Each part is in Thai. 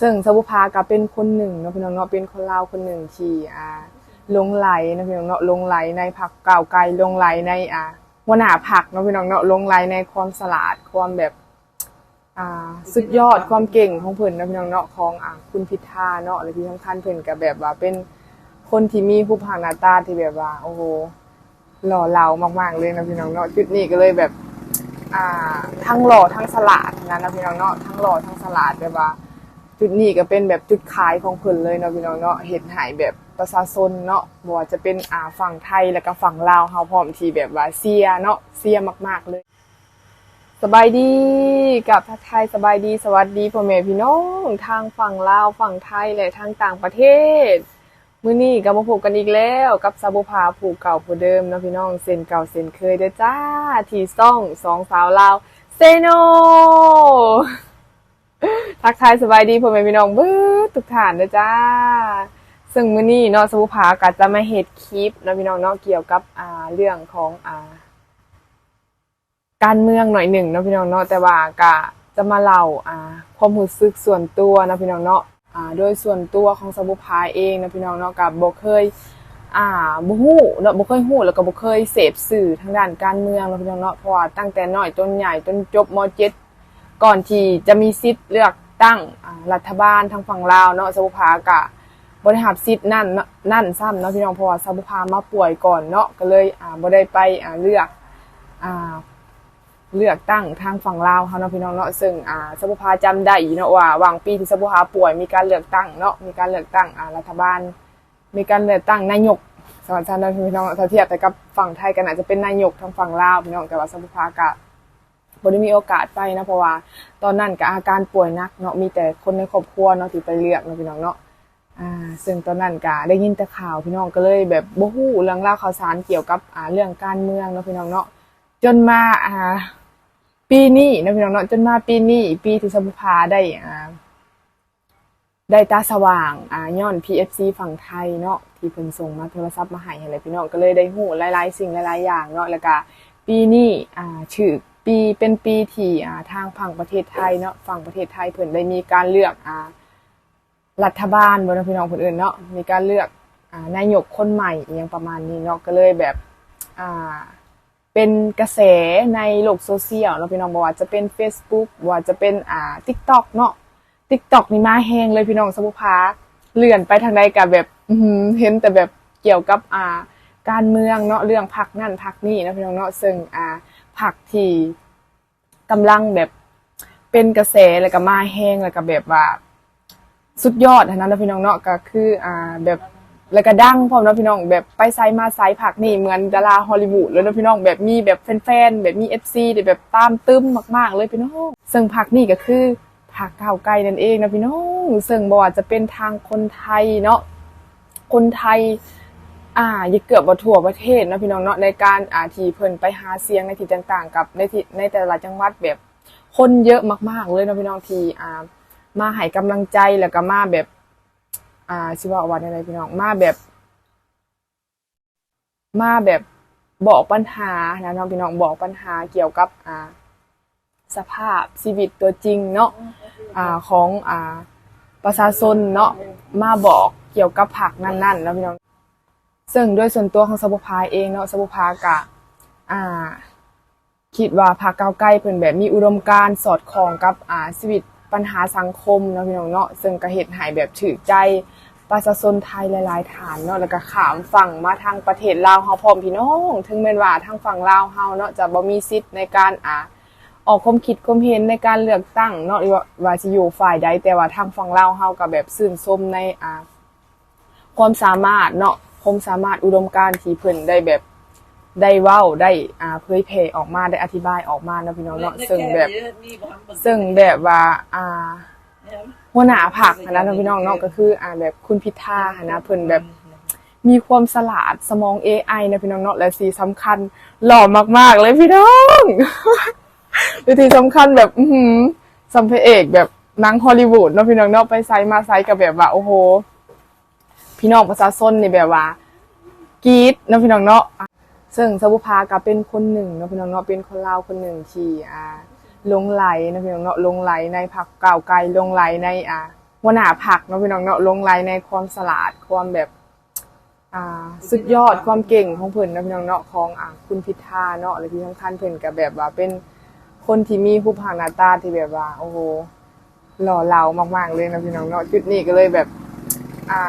ซึ่งสบุภาก็เป็นคนหนึ่งเนาะพี่น้องเนาะเป็นคนลาวคนหนึ่งที่อ่าลงไหลนะพี่น้องเนาะลงไหลในผักเก่าวไกลลงไหลในอ่าหัวหนาผักเนาะพี่น้องเนาะลงไหลในความสลาดความแบบอ่าสุดยอดความเก่งของเพิ่นนะพี่น้องเนาะของอ่าคุณพิธาเนาะและที่สำคัญเพิ่นก็แบบว่าเป็นคนที่มีรูปร่างหน้าตาที่แบบว่า โอ้โหหล่อเหลามากๆเลยนะพี่น้องเนาะจุดนี้ก็เลยแบบ อ่าทั้งหล่อทั้งสลาดนะนะพี่น้องเนาะทั้งหล่อทั้งสลาดแบบว่า จุดนี้ก็เป็นแบบจุดขายของเพิ่นเลยเนาะพี่น้องเนาะเห็นหายแบบประชาชนเนาะบ่ว่าจะเป็นอ่าฝั่งไทยแล้วก็ฝั่งลาวเฮาพร้อมที่แบบว่าเซียเนาะเซียมาก ๆเลยสบายดีกับทักทายสบายดีสวัสดีพ่อแม่พี่น้องทางฝั่งลาวฝั่งไทยและทางต่างประเทศมื้อนี้ก็มาพบกันอีกแล้วกับซาบุภาผู้เก่าผู้เดิมเนาะพี่น้องเส้นเก่าเส้นเคยเด้อจ้าที่ซ่องสองสาวลาวเซโน ทักทายสบายดีพ่อแม่พี่น้องเบิดทุกท่านเด้อจ้า ซึ่งมื้อนี้เนาะสบุภาก็จะมาเฮ็ดคลิปนาะพี่น้องเนาะเกี่ยวกับอ่าเรื่องของอ่า การเมืองหน่อยหนึ่งนาะพี่น้องเนาะแต่ว่าก็จะมาเล่าอ่าความรู้สึกส่วนตัวนาะพี่น้องเนาะอ่าโดยส่วนตัวของสบุภาเองนาะพี่น้องเนาะกับบ่เคยอ่าบ่ฮู้เนาะบ่เคยฮู้แล้วก็บ่เคยเสพสื่อทางด้านการเมืองเนาะพี่น้องเนาะเพราะว่าตั้งแต่น้อยจนใหญ่จนจบม .7 ก่อนที่จะมีสิทธิ์เลือกตั้งรัฐบาลทางฝั่งลาวเนาะสบุภากะบ่ได้รับสิทธิ์นั่นนั่นซ้ำเนาะพี่น้องเพราะว่าสบุภามาป่วยก่อนเนาะก็เลยอ่าบ่ได้ไปอ่าเลือกอ่าเลือกตั้งทางฝั่งลาวเขาเนาะพี่น้องเนาะซึ่งอ่าสภาจำได้อีเนาะว่าหวังปีที่สภาป่วยมีการเลือกตั้งเนาะมีการเลือกตั้งอ่ารัฐบาล มีการเลือกตั้งนายกสมัยนั้นพี่น้องถ้าเทียบแต่กับฝั่งไทยกันอาจจะเป็นนายกทางฝั่งลาวพี่น้องแต่ว่าสภากะ บ่ได้มีโอกาสไปนะเพราะว่า ตอนนั้นก็อาการป่วยหนักเนาะมีแต่คนในครอบครัวเนาะที่ไปเลือกเนาะพี่น้องเนาะอ่าซึ่งตอนนั้นก็ได้ยินแต่ข่าวพี่น้องก็เลยแบบบ่ฮู้เรื่องราวข่าวสารเกี่ยวกับอ่าเรื่องการเมืองเนาะพี่น้องเนาะจนมาอ่าปีนี้นะพี่น้องเนาะจนมาปีนี้ปีที่สมุภาได้อ่าได้ตาสว่างอ่าย้อน PFC ฝั่งไทยเนาะที่เพิ่นส่งมาโทรศัพท์มาให้อะไรพี่น้องก็เลยได้ฮู้หลายๆ สิ่งหลายๆอย่างเนาะแล้วก็ปีนี้อ่าชื่อ ปีเป็นปีที่อ่าทางฝั่งประเทศไทยเนาะฝั่งประเทศไทยเพิ่นได้มีการเลือกอ่ารัฐบาลบ่เนาะพี่น้องคนอื่นเนาะมีการเลือกอ่านายกคนใหม่อหยังประมาณนี้เนาะก็เลยแบบอ่าเป็นกระแสในโลกโซเชียลเนาะพี่น้องบอกว่าจะเป็น Facebook ว่าจะเป็นอ่า TikTok เนาะ TikTok นี่มาแฮงเลยพี่น้องสมุภาเลื่อนไปทางใดกับแบบอื้อหือเห็นแต่แบบเกี่ยวกับอ่าการเมืองเนาะเรื่องพักนั่นพักนี่นะพี่น้องเนาะซึ่งอ่า พักที่กำลังแบบเป็นกระแสแล้วก็มาแฮงแล้วก็แบบว่า สุดยอดนะนะพี่น้องเนาะก็คืออ่าแบบแล้วก็ดังพร้อมนาะพี่น้องแบบไปไซมาไซผักนี่เหมือนดาราฮอลลีวูดเลยนาะพี่น้องแบบมีแบบแฟนๆแบบมี FC ที่แบบตามตึมมาก ๆ เลยพี่น้องซึ่งผักนี่ก็คือผักก้าวไกลนั่นเองนะพี่น้องซึ่งบ่ว่าจะเป็นทางคนไทยเนาะคนไทย อ่าย่เกือบว่ทั่วประเทศนะพี่น้องเนาะในการอ่าที่เพิ่นไปหาเสียงในที่ต่างๆ กับในที่ในแต่ละจังหวัดแบบคนเยอะมากๆเลยนะพี่น้องที่อ่ามาให้กำลังใจแล้วก็มาแบบ อ่าชิว่าวันอะไรพี่น้องมาแบบ มาแบบบอกปัญหานะน้องพี่น้องบอกปัญหาเกี่ยวกับอ่า สภาพชีวิตตัวจริงเนาะอ่าของอ่าประชาชนเนาะมาบอกเกี่ยวกับผักนั่นๆแล้วพี่น้อง ซึ่งด้วยส่วนตัวของสบุภาเองเนาะสบุภากะอ่าคิดว่าพรรคก้าวไกลเพิ่นแบบมีอุดมการณ์สอดคล้องกับอ่าชีวิตปัญหาสังคมเนาะพี่น้องเนาะซึ่งก็เฮ็ดให้แบบถือใจประชาชนไทยหลายๆฐานเนาะแล้วก็ขามฝั่งมาทางประเทศลาวเฮาพร้อมพี่น้อง ถึงแม้นว่าทางฝั่งลาวเฮาเนาะจะบ่มีสิทธิ์ในการอ่าออกความคิดความเห็นในการเลือกตั้งเนาะหรือว่าสิอยู่ฝ่ายใดแต่ว่าทางฝั่งลาวเฮาก็แบบชื่นชมในอ่าความสามารถเนาะ ความสามารถอุดมการณ์ที่เพิ่นได้แบบได้เว้าได้อ่าเผยแผ่ออกมาได้อธิบายออกมาเนาะพี่น้องเนาะซึ่งแบบซึ่งแบบว่าอ่าหัวหน้าผักหั้นนะเนาะพี่น้องเนาะก็คืออ่าแบบคุณพิธาหั้นนะเพิ่นแบบมีความสลาดสมอง AI นะพี่น้องเนาะและสีสำคัญ หล่อมาก ๆ เลยพี่น้องและที่สำคัญแบบ อือหือสัมภเอกแบบหนังฮอลลีวูดเนาะพี่น้องเนาะไปไซมาไซกับแบบว่า โอ้โห พี่น้องประชาชนนี่แบบว่ากรีดนะพี่น้องเนาะซึ่งสบุภาก็เป็นคนหนึ่งนะพี่น้องเนาะเป็นคนลาวคนหนึ่งที่อ่าลงไหลนะพี่น้องเนาะลงไหลในผักเก่าไกลลงไหลในอ่าหัวหน้าผักนะพี่น้องเนาะลงไหลในความสลาดความแบบอ่าสุดยอดความเก่งของเพิ่นนะพี่น้องเนาะของอ่าคุณพิธาเนาะและที่สำคัญเพิ่นก็แบบว่าเป็นคนที่มีผู้ผ่านหน้าตาที่แบบว่า โอ้โหหล่อเหลามากๆเลยนะพี่น้องเนาะจุดนี้ก็เลยแบบ อ่า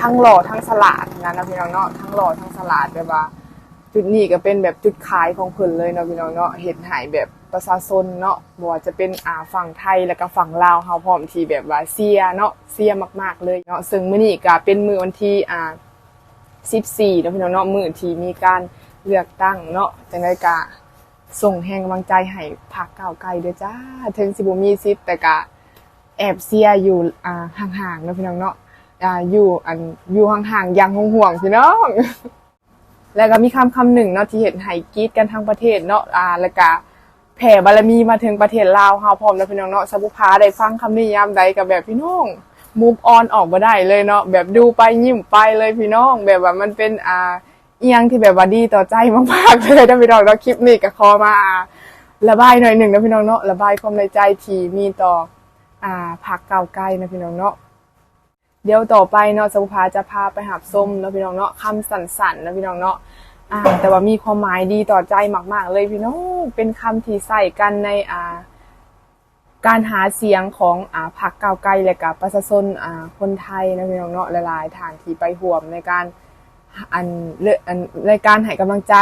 ทั้งหล่อทั้งสลาดนะนะพี่น้องเนาะทั้งหล่อทั้งสลาดแบบว่า จุดนี้ก็เป็นแบบจุดขายของเพิ่นเลยเนาะพี่น้องเนาะเห็นหายแบบประชาชนเนาะบ่ว่าจะเป็นอ่าฝั่งไทยแล้วก็ฝั่งลาวเฮาพร้อมที่แบบว่าเซียเนาะเซียมาก ๆเลยเนาะซึ่งมื้อนี้ก็เป็นมื้อวันที่อ่า14เนาะพี่น้องเนาะมื้อที่มีการเลือกตั้งเนาะจังไดก็ส่งแรงกำลังใจให้พรรคก้าวไกลเด้อจ้าถึงสิบ่มีสิทธิ์แต่ก็แอบเซียอยู่อ่าห่างๆเนาะพี่น้องเนาะ อ่าอยู่อันอยู่ห่างๆอยังห่วงๆพี่น้อง แล้วก็มีคำคำหนึ่งเนาะที่เห็นไห้กรีดกันทั้งประเทศเนาะอ่าแล้วก็แผ่บารมีมาถึงประเทศลาวเฮาพร้อมแล้วพี่น้องเนาะสบุพาได้ฟังคำนี้ยามใดกับแบบพี่น้องมูฟออนออกมาได้เลยเนาะแบบดูไปยิ้มไปเลยพี่น้อง แบบว่ามันเป็นอ่าเอียงที่แบบว่าดีต่อใจมากๆเลยนะพี่น้องเนาะคลิปนี้ก็ขอมาระบายหน่อยหนึ่งนะพี่น้องเนาะระบายความในใจที่มีต่ออ่าผักเก่าไกลนะพี่น้องเนาะ เดี๋ยวต่อไปเนาะสุภาจะพาไปหับส้มเนาะพี่น้องเนาะคำสั่นๆนะพี่น้องเนาะอ่า แต่ว่ามีความหมายดีต่อใจมากๆ เลยพี่น้องเป็นคำที่ใส่กันในอ่า การหาเสียงของอ่าพรรคก้าวไกลและกับประชาชนอ่าคนไทยนะพี่น้องเนาะหลายๆทางที่ไปห่วมในการอันเลือกอันในการให้กำลังใจ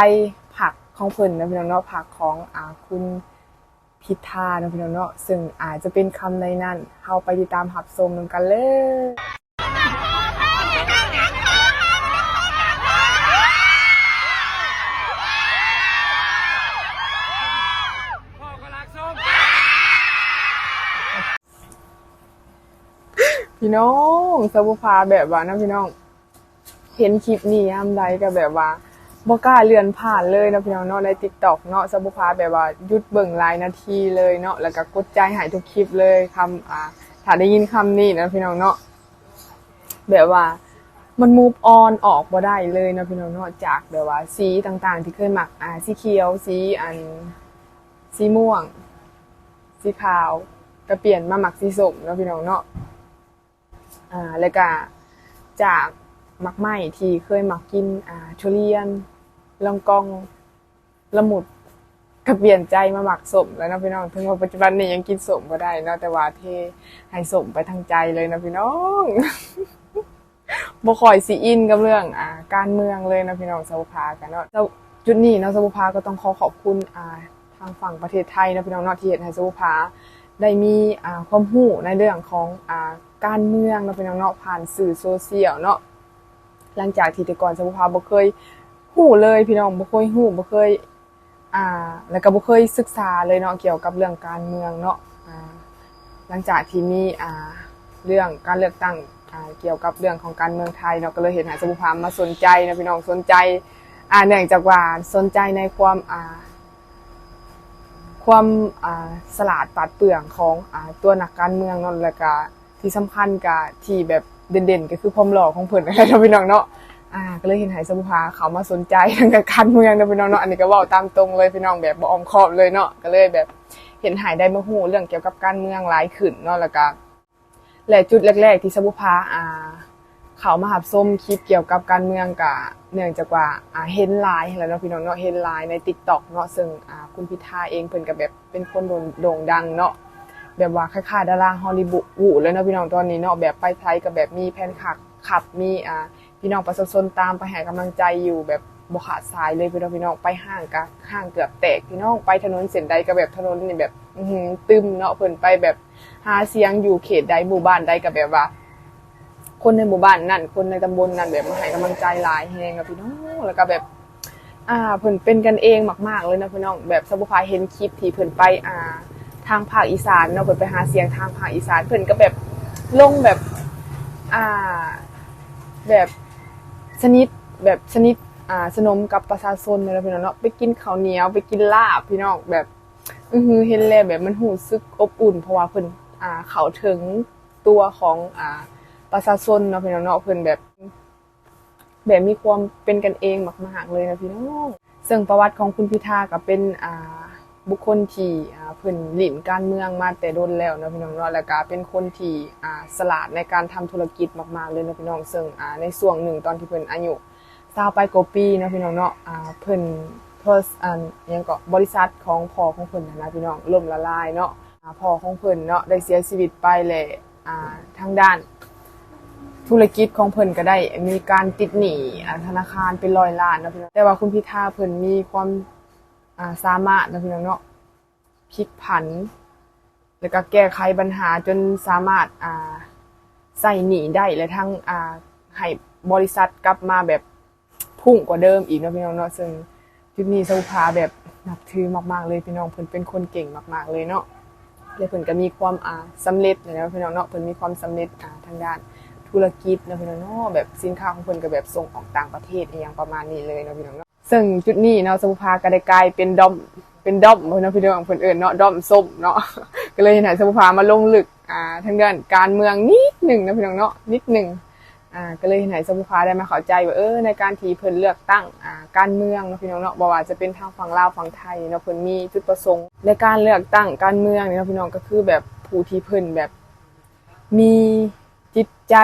พรรคของเพิ่นนะพี่น้องเนาะพรรคของอ่าคุณพิธานะพี่น้องเนาะซึ่งอาจจะเป็นคำในนั้นเฮาไปติดตามหับชมนำกันเลย พี่น้องสบุพาแบบว่านะพี่น้อง เห็นคลิปนี้ยามใดก็แบบว่าบ่กล้าเลื่อนผ่านเลยนะพี่น้องเนาะใน TikTok เนาะสบุพาแบบว่าหยุดเบิ่งหลายนาทีเลยเนาะแล้วก็กดใจหายทุกคลิปเลยคำอ่าถ้าได้ยินคำนี้นะพี่น้องเนาะแบบว่ามัน move on ออกบ่ได้เลยนะพี่น้องเนาะจากแบบว่าสีต่างๆ ที่เคยหมักอ่าสีเขียวสีอันสีม่วง สีขาวก็เปลี่ยนมาหมักสีส้มเนาะพี่น้องเนาะ อ่าแล้วก็จากมักไหม้ที่เคยมักกินอ่าทุเรียนลองกองละมุดก็เปลี่ยนใจมาหมักสมแล้วนะพี่น้องถึงว่าปัจจุบันนี้ยังกินสมก็ได้นะแต่ว่าเทให้สมไปทางใจเลยนะพี่น้องบ่คอยสิอินกับเรื่องอ่าการเมืองเลยนะพี่น้องสาวพากันเนาะแล้วจุดนี้เนาะสาวพาก็ต้องขอขอบคุณอ่าทางฝั่งประเทศไทยนะพี่น้องเนาะที่เฮ็ดให้สาวพา ได้มีความรู้ในเรื่องของอการเมืองเนาเป็นเนาะผ่านสื่อโซเชียลเนาะหลังจากที่แต่ก่อนสมุภาบ่เคยรู้เลยพี่น้องบ่เคยรู้บ่เคยอ่า แล้วก็บ่เคยศึกษาเลยเนาะเกี่ยวกับเรื่องการเมืองเนาะอ่าหลังจากที่มีอ่าเรื่องการเลือกตั้งอ่าเกี่ยวกับเรื่องของการเมืองไทยเนาะก็เลยเห็นห้สมุภามาสนใจนะพี่น้องสนใจอ่าเนื่องจากว่าสนใจในความอ่า ความสลาดปราดเปรื่องของอตัวนักการเมืองเนาะแล้วก็ที่สำคัญกับที่แบบเด่นๆ ก็คือความหล่อของเพิ่นนะครับพี่น้องเนาะอ่าก็เลยเห็นไหสมุภาเขามาสนใจทางการเมืองเนะพี่น้องเนาะอันนี้ก็เว้าตามตรงเลยพี่น้องแบบบอมคอบเลยเนาะก็เลยแบบเห็นหายได้มาฮู้เรื่องเกี่ยวกับการเมืองหลายขึ้นเนาะแล้วก็และจุดแรก ๆ ที่สมุภาอ่า เขามาหับส้มคลิปเกี่ยวกับการเมืองกับเนื่องจากว่าอ่าเห็นไลน์แล้วเนาะพี่น้องเนาะเห็นไลน์ใน TikTok เนาะซึ่งอ่าคุณพิธาเองเพิ่นก็แบบเป็นคนโด่งดังเนาะแบบว่าคล้ายๆดาราฮอลลีวูดเลยเนาะพี่น้องตอนนี้เนาะแบบไปไทยก็แบบมีแฟนคลับขับมีอ่าพี่น้องประชาชนตามไปให้กำลังใจอยู่แบบบ่ขาดสายเลยพี่น้องพี่น้องไปห้างก็ห้างเกือบแตกพี่น้องไปถนนเส้นใดก็แบบถนนนี่แบบ อื้อหือตึมเนาะเพิ่นไปแบบหาเสียงอยู่เขตใดหมู่บ้านใดก็แบบว่า คนในหมู่บ้านนั่นคนในตำบลนั่นแบบมาให้กำลังใจหลายแฮงกับพี่น้องแล้วก็แบบ อ่าเพิ่นเป็นกันเองมาก ๆเลยนะพี่น้องแบบสบุพายเห็นคลิปที่เพิ่นไปอ่า ทางภาคอีสานเนาะเพิ่นไปหาเสียงทางภาคอีสานเพิ่นก็แบบลงแบบ อ่า แบบสนิทแบบสนิทอ่าสนมกับประชาชนเลยนะพี่น้องเนาะไปกินข้าวเหนียวไปกินลาบพี่น้องแบบอือเห็นแล้วแบบมันหูซึกอบอุ่น เพราะว่าเพิ่นอ่า เขาถึงตัวของอ่า ประชาชนเนาะพี่น้องเนาะเพิ่นแบบ แบบมีความเป็นกันเองมากๆเลยนะพี่น้องซึ่งประวัติของคุณพิธาก็เป็นอ่าบุคคลที่อ่าเพิ่นหลินการเมืองมาแต่โดนแล้วเนาะพี่น้องเนาะแล้วก็เป็นคนที่อ่าสลาดในการทำธุรกิจมากๆเลยนะพี่น้องซึ่งอ่าในช่วงหนึ่งตอนที่เพิ่นอายุสาวไปกว่าปีนะพี่น้องเนาะอ่าเพิ่นเพิ่นอันยังก็บริษัทของพ่อของเพิ่นนะนะพี่น้องล่มละลายเนาะพ่อของเพิ่นเนาะได้เสียชีวิตไปแหละอ่าทางด้าน ธุรกิจของเพิ่นก็ได้ มีการติดหนี้ธนาคารเป็นร้อยล้านนะพี่น้องแต่ว่าคุณพิธาเพิ่นมีความอ่าสามารถนะพี่น้องเนาะพลิกผัน แล้วก็แก้ไขปัญหาจนสามารถอ่าใส่หนี้ได้และทั้งอ่าให้บริษัทกลับมาแบบพุ่งกว่าเดิมอีกนะพี่น้องเนาะซึ่งจุดนี้สภาแบบนับถือมากๆเลยพี่น้องเพิ่นเป็นคนเก่งมากๆเลยเนาะและเพิ่นก็มีความอ่าสำเร็จเลยนะพี่น้องเนาะเพิ่นมีความสำเร็จอ่าทางด้าน ธุรกิจเนาะพี่น้องเนาะแบบสินค้าของเพิ่นก็แบบส่งออกต่างประเทศอย่างประมาณนี้เลยเนาะพี่น้องเนาะซึ่งจุดนี้เนาะสมุภาก็ได้กลายเป็นดอมเป็นดอมเนาะพี่น้องเพิ่นเอิ้นเนาะดอมส้มเนาะก็เลยเห็นสมุภามาลงลึกอ่าทางด้านการเมืองนิดหนึ่งนะพี่น้องเนาะนิดหนึ่งอ่าก็เลยเห็นสมุภาได้มาเข้าใจว่าเออในการที่เพิ่นเลือกตั้งอ่าการเมืองเนาะพี่น้องเนาะบ่ว่าจะเป็นทางฝั่งลาวฝั่งไทยเนาะเพิ่นมีจุดประสงค์ในการเลือกตั้งการเมืองเนี่เนาะพี่น้องก็คือแบบผู้ที่เพิ่นแบบมี ใจ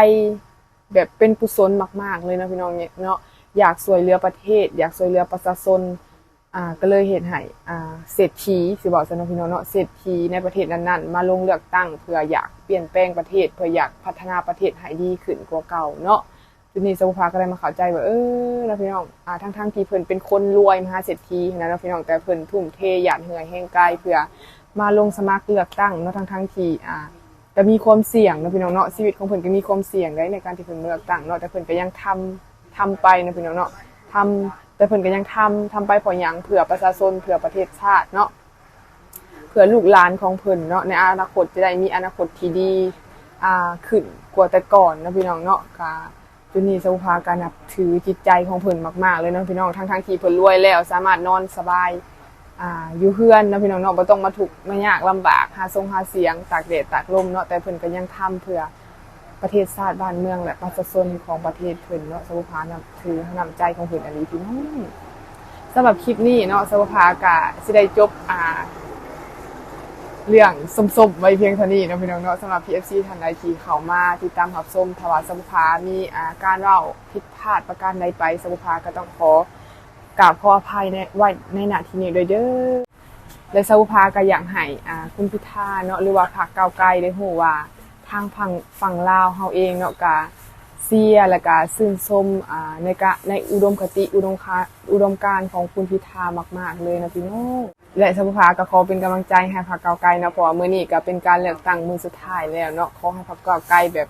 แบบเป็นกุศลมาก ๆ เลยนะพี่น้องเนี่ยเนาะอยากสวยเรือประเทศ อยากสวยเรือประชาชนอ่าก็เลยเห็นให้อ่าเศรษฐีสิบอกซะเนพี่น้องเนาะเศรษฐีในประเทศนั้นๆ มาลงเลือกตั้งเพื่ออยากเปลี่ยนแปลงประเทศ เพื่ออยากพัฒนาประเทศให้ดีขึ้นกว่าเก่าเนาะทีนี้สมุภาก็ได้มาเข้าใจว่าเออนะพี่น้องอ่าทั้งๆที่เพิ่นเป็นคนรวยมหาเศรษฐีนะเนาะพี่น้องแต่เพิ่นทุ่มเทหยาดเหงื่อแห้งกายเพื่อมาลงสมัครเลือกตั้งเนาะทั้งๆที่อ่า ก็มีความเสี่ยงนะพี่น้องเนาะชีวิตของเพิ่นก็มีความเสี่ยงได้ในการที่เพิ่นเลือกตั้งเนาะแต่เพิ่นก็ยังทำทำไปนะพี่น้องเนาะทำแต่เพิ่นก็ยังทำทำไปเพราะหยังเผื่อประชาชนเผื่อประเทศชาติเนาะเผื่อลูกหลานของเพิ่นเนาะในอนาคตจะได้มีอนาคตที่ดีอ่าขึ้นกว่าแต่ก่อนนะพี่น้องเนาะก็จุนีสุภาการนับถือจิตใจของเพิ่นมากๆเลยนะพี่น้องทั้งๆที่เพิ่นรวยแล้ว สามารถนอนสบาย อ่าอยู่เฮือนนะพี่น้องเนาะบ่ต้องมาถูกมายากลำบากหาทรงหาเสียงตากแดดตากลมเนาะแต่เพิ่นก็ยังทำเพื่อประเทศชาติบ้านเมืองและประชาชนของประเทศเพิ่นเนาะสมุภานับถือนำใจของเพิ่นอันนี้พี่น้องสำหรับคลิปนี้เนาะสมุภากะสิได้จบอ่าเรื่องสมๆไว้เพียงเท่านี้นะพี่น้องเนาะสำหรับ PFC ท่านใดที่เข้ามาติดตามรับชมทวารสมุภามีอ่าการเล่าผิดพลาดประการใดไปสมุภาก็ต้องขอ กราบขออภัยในไว้ในหน้าที่นี้ด้วยเด้อและสาวภาก็อยากให้อ่าคุณพิธาเนาะหรือว่าพรรคก้าวไกลได้ฮู้ว่าทางฝั่งฝั่งลาวเฮาเองเนาะก็เสียและก็ชื่นชมอ่าในกะในอุดมคติอุดมคาอุดมการของคุณพิธามาก ๆ เลยนะพี่น้องและสภาก็ขอเป็นกำลังใจให้พรรคก้าวไกลนะเพราะมื้อนี้ก็เป็นการเลือกตั้งมื้อสุดท้ายแล้วเนาะขอให้พรรคก้าวไกลแบบ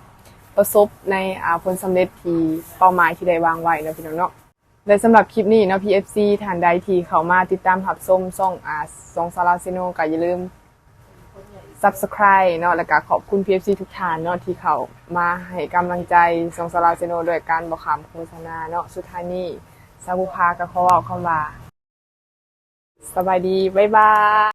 ประสบในอ่าผลสำเร็จที่เป้าหมายที่ได้วางไว้นะพี่น้องเนาะ และสำหรับคลิปนี้เนาะ PFC ทานใดที่เขามาติดตามหับส้มซ่องอ่าซองซาลาซิโนก็อย่าลืม Subscribe เนาะแล้วก็ขอบคุณ PFC ทุกท่านเนาะที่เขามาให้กำลังใจซองซาลาซิโนโดยการบอกคำโฆษณาเนาะสุดท้ายนี้ซาบุพากับเขาเอาคำว่าสบายดี บ๊ายบาย